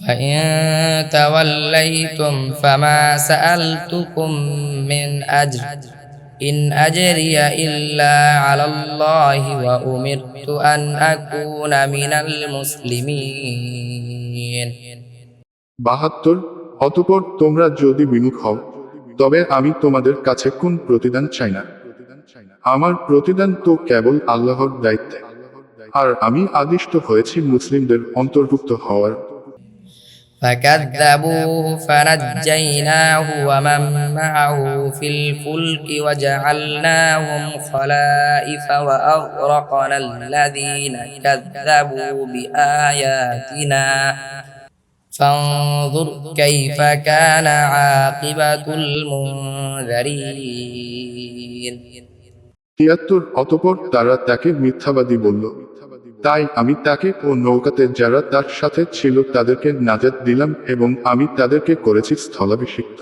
فإن توليتم فما سألتكم من أجر إن أجري إلا على الله وأمرت أن أكون من المسلمين বাহাত্তর অতপর তোমরা যদি বিমুখ হও তবে আমি তোমাদের কাছে কোন প্রতিদান চাই না আমার প্রতিদান তো কেবল আল্লাহর দায়িত্বে আর আমি আদিষ্ট হয়েছি মুসলিমদের অন্তর্ভুক্ত হওয়ার فكذبوه فنجيناه ومن معه في الفلك وجعلناهم خلائف وأغرقنا الذين كذبوا بآياتنا فانظر كيف كان عاقبة المنذرين তিয়াত্তর অতপর তারা তাকে মিথ্যাবাদী বলল তাই আমি তাকে ও নৌকাতে যারা তার সাথে ছিল তাদেরকে নাজাত দিলাম এবং আমি তাদেরকে করেছি স্থলাভিষিক্ত।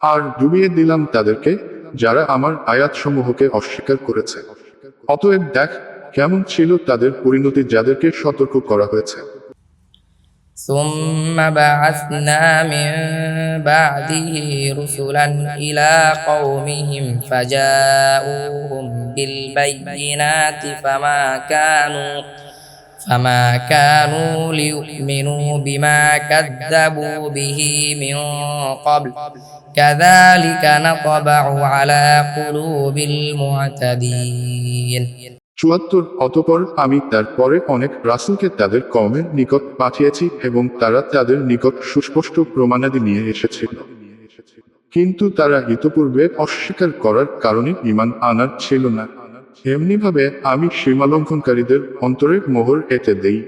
আর ডুবিয়ে দিলাম তাদেরকে, যারা আমার আয়াতসমূহকে অস্বীকার করেছে। অতএব দেখ, কেমন ছিল তাদের পরিণতি যাদেরকে সতর্ক করা হয়েছে। ثم بعثنا من بعده رسلا إلى قومهم فجاءوهم بالبينات فما كانوا فما كانوا ليؤمنوا بما كذبوا به من قبل. كذلك نطبع على قلوب المعتدين. চুয়াত্তর, অতপর আমি তারপরে অনেক রাসুলকে তাদের কমের নিকট পাঠিয়েছি এবং তারা তাদের নিকট সুস্পষ্ট প্রমাণাদি নিয়ে এসেছিল। কিন্তু তারা ইতপূর্বে অস্বীকার করার কারণে ইমান আনার ছিল না। এমনিভাবে আমি সীমালঙ্ঘনকারীদের অন্তরে মোহর এতে দেই।